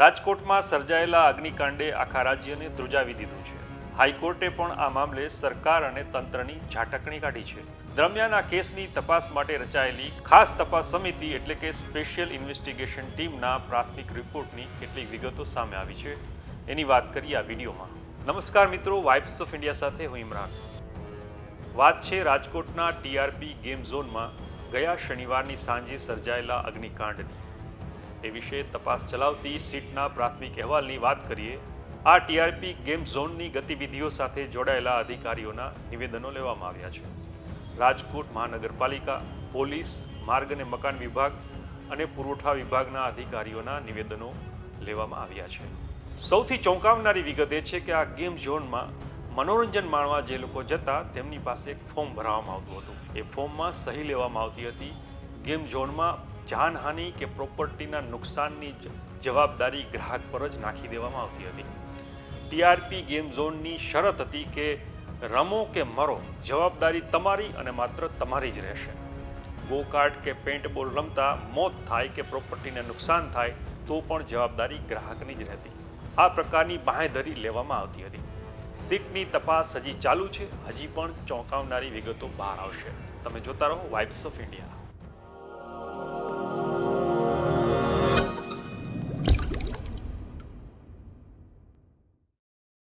રાજકોટમાં સર્જાયેલા અગ્નિકાંડે આખા રાજ્યને ધ્રુજાવી દીધું છે. હાઈકોર્ટે પણ આ મામલે સરકાર અને તંત્રની ઝાટકણી કાઢી છે. દરમિયાન આ કેસની તપાસ માટે રચાયેલી ખાસ તપાસ સમિતિ એટલે કે સ્પેશિયલ ઇન્વેસ્ટિગેશન ટીમના પ્રાથમિક રિપોર્ટની કેટલીક વિગતો સામે આવી છે. એની વાત કરીએ આ વિડીયોમાં. નમસ્કાર મિત્રો વાઇબ્સ ઓફ ઇન્ડિયા સાથે હું ઇમરાન. વાત છે રાજકોટના ટીઆરપી ગેમ ઝોનમાં. ગયા શનિવારની સાંજે સર્જાયેલા અગ્નિકાંડની. એ વિશે તપાસ ચલાવતી સીટના પ્રાથમિક અહેવાલની વાત કરીએ, આ ટીઆરપી ગેમ ઝોનની ગતિવિધિઓ સાથે જોડાયેલા અધિકારીઓના નિવેદનો લેવામાં આવ્યા છે. રાજકોટ મહાનગરપાલિકા, પોલીસ, માર્ગ અને મકાન વિભાગ અને પુરવઠા વિભાગના અધિકારીઓના નિવેદનો લેવામાં આવ્યા છે. સૌથી ચોંકાવનારી વિગત એ છે કે આ ગેમ ઝોનમાં મનોરંજન માણવા જે લોકો જતા તેમની પાસે એક ફોર્મ ભરાવવામાં આવતું હતું. એ ફોર્મમાં સહી લેવામાં આવતી હતી. ગેમ ઝોનમાં જાનહાનિ કે પ્રોપર્ટીના નુકસાનની જવાબદારી ગ્રાહક પર જ નાખી દેવામાં આવતી હતી. ટીઆરપી ગેમ ઝોનની શરત હતી કે રમો કે મરો, જવાબદારી તમારી અને માત્ર તમારી જ રહેશે. ગોકાર્ટ કે પેન્ટ બોલ રમતા મોત થાય કે પ્રોપર્ટીને નુકસાન થાય, તો પણ જવાબદારી ગ્રાહકની જ રહેતી. આ પ્રકારની બાંહેધરી લેવામાં આવતી હતી. સીટની તપાસ હજી ચાલુ છે, હજી પણ ચોંકાવનારી વિગતો બહાર આવશે. તમે જોતા રહો વાઇબ્સ ઓફ ઇન્ડિયા.